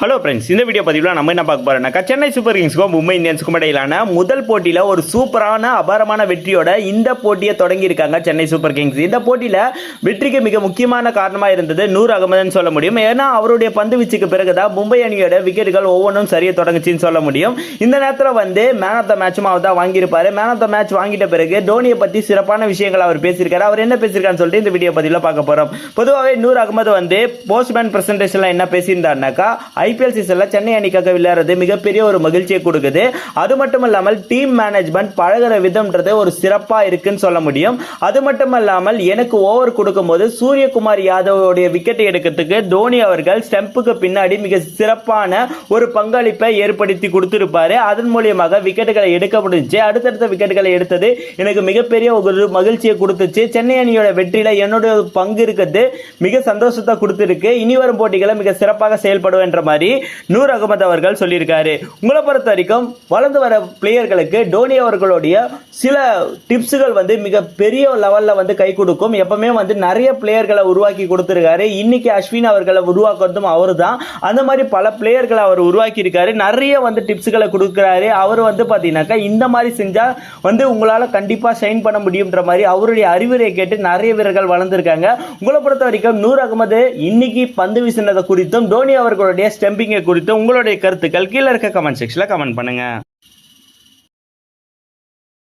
Hello friends இந்த video பதிவில் நம்ம என்ன பார்க்க போகிறோம்னா சென்னை சூப்பர் கிங்ஸ்க்கும் மும்பை இந்தியன்ஸுக்கும் இடையிலான முதல் போட்டியில் ஒரு சூப்பரான அபாரமான வெற்றியோட இந்த போட்டியை தொடங்கியிருக்காங்க சென்னை சூப்பர் கிங்ஸ் இந்த போட்டியில் வெற்றிக்கு மிக முக்கியமான காரணமாக இருந்தது நூர் அகமதுன்னு சொல்ல முடியும். ஏன்னா அவருடைய பந்து வீச்சுக்கு பிறகுதான் மும்பை அணியோட விக்கெட்டுகள் ஒவ்வொன்றும் சரியாக தொடங்குச்சின்னு சொல்ல முடியும். இந்த நேரத்தில் வந்து மேன் ஆஃப் த மேட்சும் அவர் தான் வாங்கியிருப்பார். மேன் ஆஃப் த மேட்ச் வாங்கிட்ட பிறகு தோனியை பற்றி சிறப்பான விஷயங்கள் அவர் பேசியிருக்காரு. அவர் என்ன பேசியிருக்காருன்னு சொல்லிட்டு இந்த வீடியோ பதிவில் பார்க்க போகிறோம் பொதுவாகவே நூர் அகமது வந்து போஸ்ட்மேன் பிரசன்டேஷனில் என்ன பேசியிருந்தாருனாக்கா ஐபிஎல் சீசனில் சென்னை அணிக்காக விளையாடுறது மிகப்பெரிய ஒரு மகிழ்ச்சியை கொடுக்குது. அது மட்டும் இல்லாமல் டீம் மேனேஜ்மெண்ட் பழகுற விதம்ன்றது ஒரு சிறப்பாக இருக்குன்னு சொல்ல முடியும். அது மட்டும் இல்லாமல் எனக்கு ஓவர் கொடுக்கும்போது சூரியகுமார் யாதவோடைய விக்கெட்டை எடுக்கிறதுக்கு தோனி அவர்கள் ஸ்டெம்புக்கு பின்னாடி மிக சிறப்பான ஒரு பங்களிப்பை ஏற்படுத்தி கொடுத்திருப்பாரு. அதன் மூலியமாக விக்கெட்டுகளை எடுக்க முடிஞ்சுச்சு. அடுத்தடுத்த விக்கெட்டுகளை எடுத்தது எனக்கு மிகப்பெரிய ஒரு மகிழ்ச்சியை கொடுத்துச்சு. சென்னை அணியோட வெற்றியில என்னோட பங்கு இருக்கிறது மிக சந்தோஷத்தை கொடுத்துருக்கு. இனி வரும் போட்டிகளை மிக சிறப்பாக செயல்படும் என்ற மாதிரி நூர் அகமது அவர்கள் சொல்லியிருக்காரு. உங்களை பொறுத்த வரைக்கும் வளர்ந்து வர பிளேயர்களுக்கு டோனி அவர்களுடைய சில டிப்ஸுகள் வந்து மிக பெரிய லெவலில் வந்து கை கொடுக்கும். எப்பவுமே வந்து நிறைய பிளேயர்களை உருவாக்கி கொடுத்துருக்காரு. இன்னைக்கு அஸ்வின் அவர்களை உருவாக்குறதும் அவரு தான் அந்த மாதிரி பல பிளேயர்களை அவர் உருவாக்கி இருக்காரு நிறைய வந்து டிப்ஸுகளை கொடுக்குறாரு. அவர் வந்து பார்த்தீங்கன்னாக்கா இந்த மாதிரி செஞ்சால் வந்து உங்களால் கண்டிப்பாக சைன் பண்ண முடியுன்ற மாதிரி அவருடைய அறிவுரை கேட்டு நிறைய வீரர்கள் வளர்ந்துருக்காங்க. உங்களை பொறுத்த வரைக்கும் நூர் அகமது இன்னைக்கு பந்து வீசினதை குறித்தும் தோனி அவர்களுடைய ஸ்டெம்பிங்கை குறித்து உங்களுடைய கருத்துக்கள் கீழே இருக்க கமெண்ட் செக்ஷனில் கமெண்ட் பண்ணுங்க.